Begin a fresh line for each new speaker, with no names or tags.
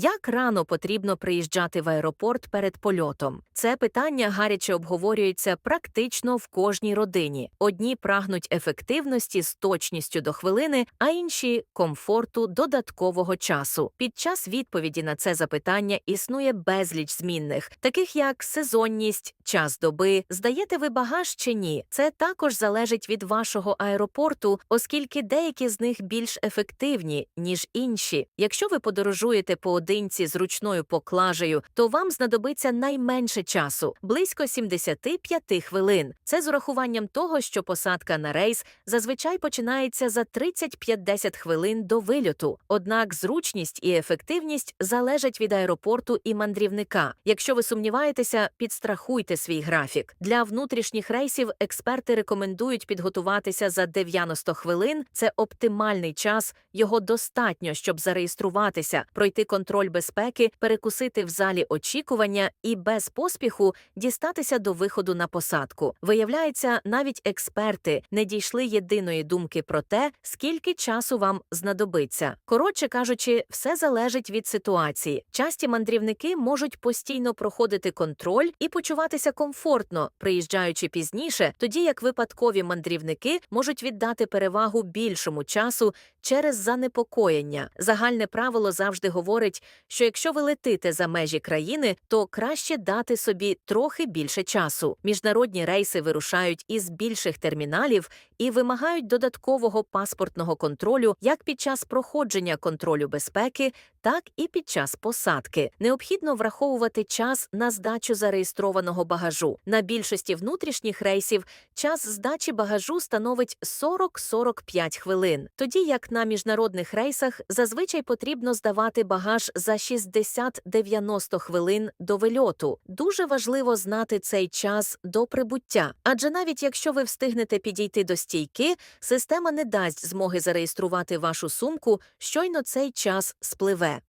Як рано потрібно приїжджати в аеропорт перед польотом? Це питання гаряче обговорюється практично в кожній родині. Одні прагнуть ефективності з точністю до хвилини, а інші комфорту додаткового часу. Під час відповіді на це запитання існує безліч змінних, таких як сезонність, час доби, здаєте ви багаж чи ні. Це також залежить від вашого аеропорту, оскільки деякі з них більш ефективні, ніж інші. Якщо ви подорожуєте поодинці з ручною поклажею, то вам знадобиться найменше часу близько 75 хвилин. Це з урахуванням того, що посадка на рейс зазвичай починається за 30-50 хвилин до вильоту. Однак зручність і ефективність залежать від аеропорту і мандрівника. Якщо ви сумніваєтеся, підстрахуйте свій графік. Для внутрішніх рейсів експерти рекомендують підготуватися за 90 хвилин. Це оптимальний час. Його достатньо, щоб зареєструватися, пройти контроль безпеки, перекусити в залі очікування і без поспіху дістатися до виходу на посадку. Виявляється, навіть експерти не дійшли єдиної думки про те, скільки часу вам знадобиться. Коротше кажучи, все залежить від ситуації. Часті мандрівники можуть постійно проходити контроль і почуватися комфортно, приїжджаючи пізніше, тоді як випадкові мандрівники можуть віддати перевагу більшому часу через занепокоєння. Загальне правило завжди говорить, що якщо ви летите за межі країни, то краще дати собі трохи більше часу. Міжнародні рейси вирушають із більших терміналів і вимагають додаткового паспортного контролю як під час проходження контролю безпеки, так і під час посадки. Необхідно враховувати час на здачу зареєстрованого багажу. На більшості внутрішніх рейсів час здачі багажу становить 40-45 хвилин, тоді як на міжнародних рейсах зазвичай потрібно здавати багаж за 60-90 хвилин до вильоту. Дуже важливо знати цей час до прибуття, адже навіть якщо ви встигнете підійти до стійки, система не дасть змоги зареєструвати вашу сумку, щойно цей час спливе.